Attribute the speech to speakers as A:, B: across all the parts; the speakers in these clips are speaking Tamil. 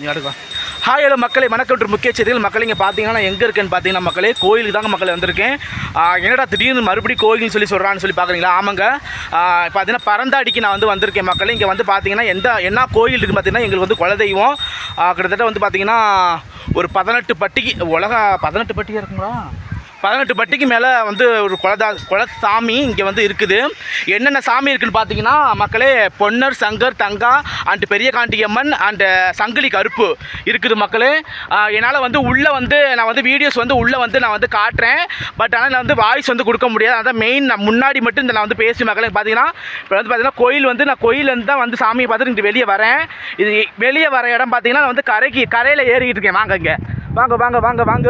A: நீ அடுக்கா ஹாய் ஹலோ மக்களை. வணக்கம் முக்கிய செய்திகள். மக்கள் இங்கே பார்த்தீங்கன்னா எங்கே இருக்கேன்னு பார்த்தீங்கன்னா மக்களே கோயிலுக்கு தாங்க மக்கள் வந்திருக்கேன். என்னடா திடீர்னு மறுபடியும் கோயில்னு சொல்லி சொல்கிறான்னு சொல்லி பார்க்குறீங்களா? ஆமாங்க. பார்த்தீங்கன்னா பரந்தாடிக்கு நான் வந்து வந்திருக்கேன் மக்களே. இங்கே வந்து பார்த்தீங்கன்னா எந்த என்ன கோயில் இருக்குன்னு பார்த்தீங்கன்னா எங்களுக்கு வந்து குலதெய்வம். கிட்டத்தட்ட வந்து பார்த்தீங்கன்னா ஒரு பதினெட்டு பட்டிக்கு உலக பதினெட்டு பட்டியாக இருக்குங்களா? பதினெட்டு பட்டிக்கு மேலே வந்து ஒரு குலதா குலசாமி இங்கே வந்து இருக்குது. என்னென்ன சாமி இருக்குன்னு பார்த்தீங்கன்னா மக்களே பொன்னர் சங்கர் தங்கா அண்ட் பெரிய காண்டியம்மன் அண்ட் சங்கிலி கருப்பு இருக்குது மக்களே. என்னால் வந்து உள்ளே வந்து நான் வந்து வீடியோஸ் வந்து உள்ளே வந்து நான் வந்து காட்டுறேன். பட் ஆனால் நான் வந்து வாய்ஸ் வந்து கொடுக்க முடியாது. அதான் மெயின் நான் முன்னாடி மட்டும் இந்த நான் வந்து பேசி மக்களே பார்த்தீங்கன்னா இப்போ வந்து பார்த்தீங்கன்னா கோயில் வந்து நான் கோயிலேருந்து தான் வந்து சாமியை பார்த்துட்டு இங்கே வெளியே வரேன். இது வெளியே வர இடம் பார்த்தீங்கன்னா நான் வந்து கரைக்கு கரையில் ஏறிக்கிட்டு இருக்கேன். வாங்க இங்கே. வாங்க வாங்க வாங்க வாங்க.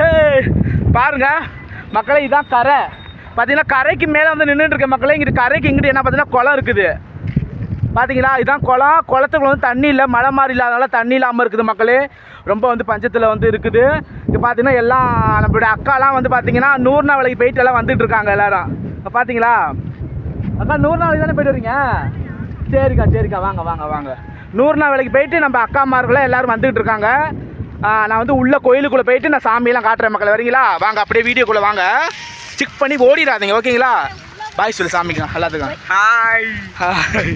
A: ஹே! பாருங்க. மக்களே இதுதான் கரை. பார்த்தீங்கன்னா கரைக்கு மேலே வந்து நின்றுட்டு இருக்க மக்களே இங்கிட்டு கரைக்கு இங்கிட்டு என்ன பார்த்தீங்கன்னா குளம் இருக்குது. பார்த்தீங்களா இதுதான் குளம். குளத்துக்குள்ள வந்து தண்ணி இல்லை. மழை மாதிரி இல்லாதனால தண்ணி இல்லாமல் இருக்குது மக்களே. ரொம்ப வந்து பஞ்சத்தில் வந்து இருக்குது. இது பார்த்தீங்கன்னா எல்லாம் நம்மளுடைய அக்காலாம் வந்து பார்த்தீங்கன்னா நூறு நாள் வேலைக்கு போயிட்டு எல்லாம் வந்துட்டு இருக்காங்க எல்லாரும். பார்த்தீங்களா அக்கா நூறு நாள் தானே போயிட்டு வரீங்க? சரிக்கா சரிக்கா. வாங்க வாங்க வாங்க. நூறு நாள் வேலைக்கு போயிட்டு நம்ம அக்காமார்கள்லாம் எல்லாரும் வந்துக்கிட்டு இருக்காங்க. நான் வந்து உள்ள கோயிலுக்குள்ளே போயிட்டு நான் சாமியெல்லாம் காட்டுறேன் மக்கள். வரீங்களா? வாங்க அப்படியே வீடியோக்குள்ளே வாங்க. செக் பண்ணி ஓடிடாதீங்க ஓகேங்களா? பாய் சொல்லு சாமிக்கு எல்லாத்துக்கும்.
B: ஹாய்
A: ஹாய்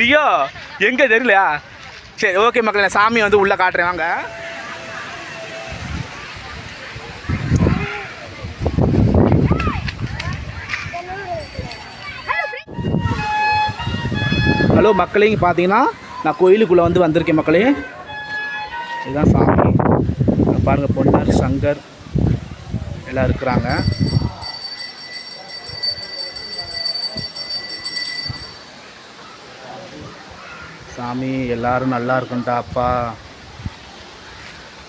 A: ரியோ எங்கே தெரியலையா? சரி ஓகே மக்களே நான் சாமியை வந்து உள்ளே காட்டுறேன் வாங்க. ஹலோ மக்களே பார்த்தீங்கன்னா நான் கோயிலுக்குள்ளே வந்து வந்திருக்கேன் மக்களே. இதுதான் பாருங்கள் பொன்னர் சங்கர் எல்லாம் இருக்கிறாங்க. சாமி எல்லாரும் நல்லா இருக்கணும்டா அப்பா.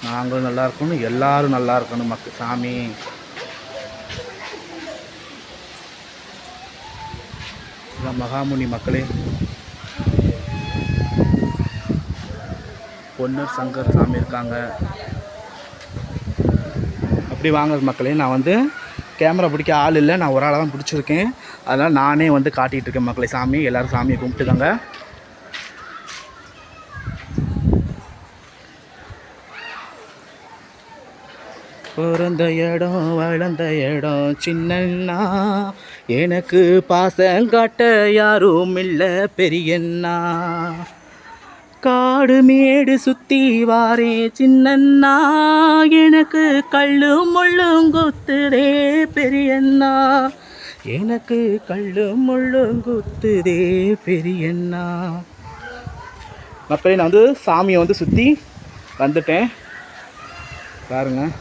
A: நாங்களும் நல்லா இருக்கணும் எல்லாரும் நல்லா இருக்கணும் மக்கள் சாமி. இதான் மகாமுனி மக்களே. பொன்னர் சங்கர் சாமி இருக்காங்க. எப்படி வாங்குறது மக்களே நான் வந்து கேமரா பிடிக்க ஆள் இல்லை. நான் ஒரு ஆளாக தான் பிடிச்சிருக்கேன். அதனால் நானே வந்து காட்டிகிட்டு இருக்கேன் மக்களை சாமி. எல்லோரும் சாமியை கும்பிட்டுக்கோங்க பிறந்த இடம் வளர்ந்த இடம் சின்னண்ணா. எனக்கு பாசம் காட்ட யாரும் இல்லை பெரியண்ணா. காடு மேடு சுத்தி வாரே சின்னண்ணா எனக்கு கல்லு முள்ளும் குத்துதே பெரியண்ணா. எனக்கு கல்லு முள்ளும் குத்துதே பெரியண்ணா. மக்களே நான் வந்து சாமியை வந்து சுற்றி வந்துட்டேன். பாருங்கள்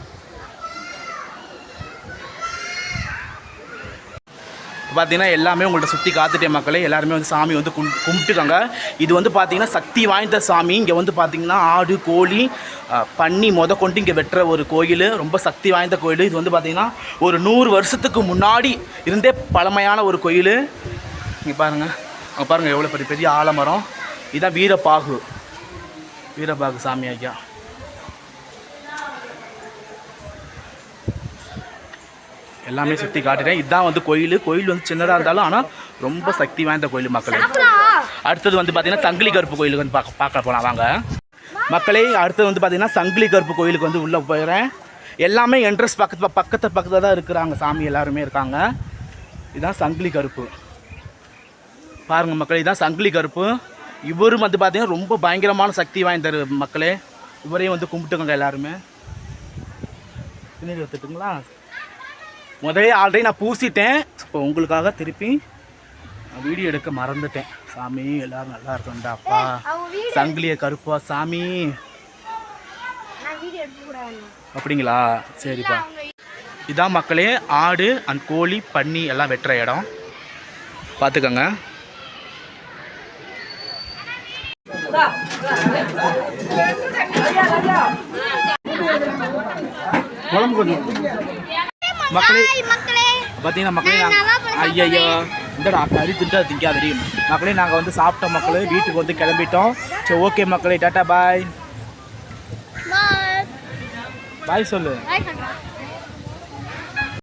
A: பார்த்தீங்கன்னா எல்லாமே உங்கள்ட்ட சுற்றி காத்துட்டே மக்களே எல்லாருமே வந்து சாமி வந்து கும் கும்பிட்டுக்காங்க. இது வந்து பார்த்தீங்கன்னா சக்தி வாய்ந்த சாமி. இங்கே வந்து பார்த்தீங்கன்னா ஆடு கோழி பண்ணி பன்னி முத கொண்டு இங்கே வெட்டுற ஒரு கோயில். ரொம்ப சக்தி வாய்ந்த கோயில். இது வந்து பார்த்தீங்கன்னா ஒரு நூறு வருஷத்துக்கு முன்னாடி இருந்தே பழமையான ஒரு கோயில். இங்கே பாருங்கள் அங்கே பாருங்கள் எவ்வளோ பெரிய பெரிய ஆலமரம். இதுதான் வீரப்பாகு வீரபாகு சாமி ஐயா. எல்லாமே சுற்றி காட்டுறேன் இதுதான் வந்து கோயில். கோயில் வந்து சின்னதாக இருந்தாலும் ஆனால் ரொம்ப சக்தி வாய்ந்த கோயில் மக்களே. அடுத்தது வந்து பார்த்தீங்கன்னா சங்கிலி கருப்பு கோயிலுக்கு வந்து பார்க்க பார்க்க போகலாம் வாங்க. மக்களே அடுத்தது வந்து பார்த்தீங்கன்னா சங்கிலி கருப்பு கோயிலுக்கு வந்து உள்ளே போயிடுறேன். எல்லாமே என்ட்ரன்ஸ் பக்கத்து பக்கத்து பக்கத்தில் தான் இருக்கிறாங்க. சாமி எல்லாருமே இருக்காங்க. இதுதான் சங்கிலி கருப்பு. பாருங்கள் மக்களே இதுதான் சங்கிலி கருப்பு. இவரும் வந்து பார்த்தீங்கன்னா ரொம்ப பயங்கரமான சக்தி வாய்ந்த மக்களே. இவரையும் வந்து கும்பிட்டுக்கோங்க எல்லாருமே. எடுத்துட்டுங்களா? முதலே ஆல்ரெடி நான் பூசிட்டேன். இப்போ உங்களுக்காக திருப்பி நான் வீடியோ எடுக்க மறந்துட்டேன். சாமி எல்லாரும் நல்லா இருக்கணும்டா அப்பா. சங்கிலிய கருப்பா சாமி.
C: நான் வீடியோ எடுக்க கூடாது
A: அப்படிங்களா? சரிப்பா. இதான் மக்களே ஆடு அண்ட் கோழி பன்னி எல்லாம் வெட்டுற இடம். பார்த்துக்கோங்க. குழம்பு கொஞ்சம். மக்களே பார்த்தீங்கன்னா மக்களே. நாங்கள் ஐயையோ இந்தடா கறி திண்டா திங்காதடி மக்களே நாங்கள் வந்து சாப்பிட்டோம் மக்களே வீட்டுக்கு வந்து கிளம்பிட்டோம். சரி ஓகே மக்களே டாட்டா பாய்.
C: பாய்
A: சொல்லு.